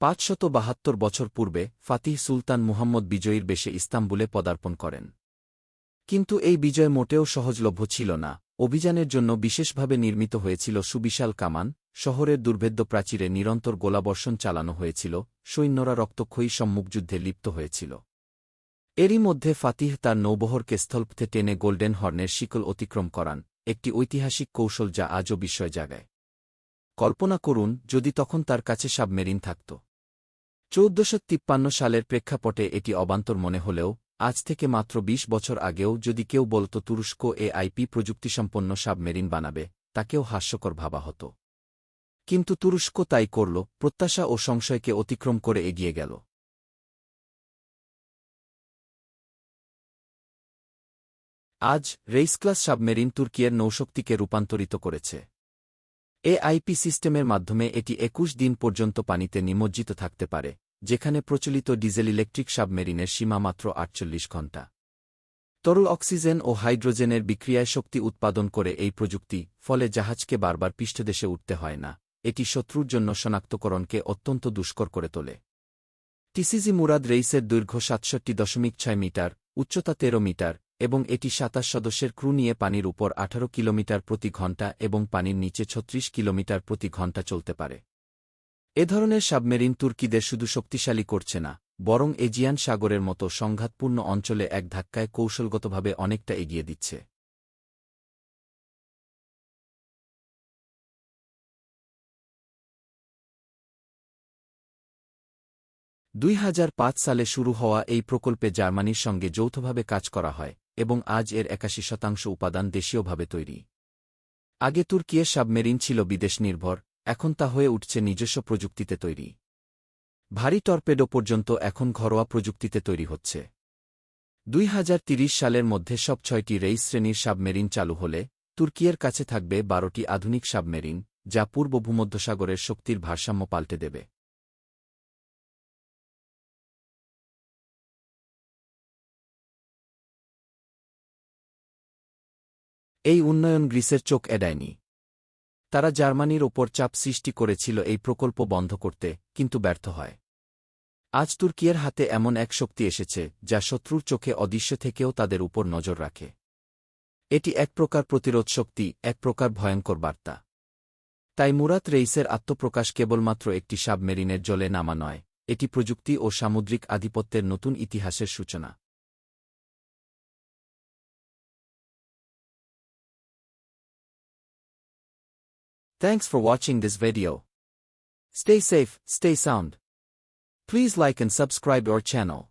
পাঁচশত বাহাত্তর বছর পূর্বে ফাতিহ সুলতান মুহাম্মদ বিজয়ীর বেশে ইস্তাম্বুলে পদার্পণ করেন। কিন্তু এই বিজয় মোটেও সহজলভ্য ছিল না। অভিযানের জন্য বিশেষভাবে নির্মিত হয়েছিল সুবিশাল কামান, শহরের দুর্ভেদ্য প্রাচীরে নিরন্তর গোলাবর্ষণ চালানো হয়েছিল, সৈন্যরা রক্তক্ষয়ী সম্মুখযুদ্ধে লিপ্ত হয়েছিল। এরই মধ্যে ফাতিহ তার নৌবহরকে স্থলপথে টেনে গোল্ডেন হর্নের শিকল অতিক্রম করান, একটি ঐতিহাসিক কৌশল যা আজও বিস্ময় জাগায়। কল্পনা করুন, যদি তখন তার কাছে সাবমেরিন থাকত। চৌদ্দশো তিপ্পান্ন সালের প্রেক্ষাপটে এটি অবান্তর মনে হলেও, আজ থেকে মাত্র ২০ বছর আগেও যদি কেউ বলত তুরস্ক এ আইপি প্রযুক্তিসম্পন্ন সাবমেরিন বানাবে, তাকেও হাস্যকর ভাবা হতো। কিন্তু তুরস্ক তাই করল, প্রত্যাশা ও সংশয়কে অতিক্রম করে এগিয়ে গেল। আজ রেইসক্লাস সাবমেরিন তুর্কিয়ের নৌশক্তিকে রূপান্তরিত করেছে। এ আইপি সিস্টেমের মাধ্যমে এটি একুশ দিন পর্যন্ত পানিতে নিমজ্জিত থাকতে পারে, যেখানে প্রচলিত ডিজেল ইলেকট্রিক সাবমেরিনের সীমা মাত্র আটচল্লিশ ঘণ্টা তরল অক্সিজেন ও হাইড্রোজেনের বিক্রিয়ায় শক্তি উৎপাদন করে এই প্রযুক্তি, ফলে জাহাজকে বারবার পৃষ্ঠদেশে উঠতে হয় না। এটি শত্রুর জন্য শনাক্তকরণকে অত্যন্ত দুষ্কর করে তোলে। টিসিজি মুরাদ রেইসের দৈর্ঘ্য সাতষট্টি দশমিক ছয় মিটার, উচ্চতা তেরো মিটার এবং এটি সাতাশ সদস্যের ক্রু নিয়ে পানির উপর আঠারো কিলোমিটার প্রতি ঘণ্টা এবং পানির নিচে ছত্রিশ কিলোমিটার প্রতি ঘণ্টা চলতে পারে। এ ধরনের সাবমেরিন তুর্কিদের শুধু শক্তিশালী করছে না, বরং এজিয়ান সাগরের মতো সংঘাতপূর্ণ অঞ্চলে এক ধাক্কায় কৌশলগতভাবে অনেকটা এগিয়ে দিচ্ছে। দুই হাজার পাঁচ সালে শুরু হওয়া এই প্রকল্পে জার্মানির সঙ্গে যৌথভাবে কাজ করা হয় এবং আজ এর একাশি শতাংশ উপাদান দেশীয়ভাবে তৈরি। আগে তুর্কিয়ের সাবমেরিন ছিল বিদেশ নির্ভর এখন তা হয়ে উঠছে নিজস্ব প্রযুক্তিতে তৈরি। ভারী টর্পেডো পর্যন্ত এখন ঘরোয়া প্রযুক্তিতে তৈরি হচ্ছে। দুই সালের মধ্যে সব ছয়টি রেইস শ্রেণির সাবমেরিন চালু হলে তুর্কিয়ের কাছে থাকবে বারোটি আধুনিক সাবমেরিন, যা পূর্ব ভূমধ্যসাগরের শক্তির ভারসাম্য পাল্টে দেবে। এই উন্নয়ন গ্রিসের চোখ এড়ায়নি। তারা জার্মানির ওপর চাপ সৃষ্টি করেছিল এই প্রকল্প বন্ধ করতে, কিন্তু ব্যর্থ হয়। আজ তুর্কিয়ের হাতে এমন এক শক্তি এসেছে, যা শত্রুর চোখে অদৃশ্য থেকেও তাদের উপর নজর রাখে। এটি এক প্রকার প্রতিরোধ শক্তি, এক প্রকার ভয়ঙ্কর বার্তা। তাই মুরাত রেইসের আত্মপ্রকাশ কেবলমাত্র একটি সাবমেরিনের জলে নামা নয়, এটি প্রযুক্তি ও সামুদ্রিক আধিপত্যের নতুন ইতিহাসের সূচনা। Thanks for watching this video. Stay safe, stay sound. Please like and subscribe our channel.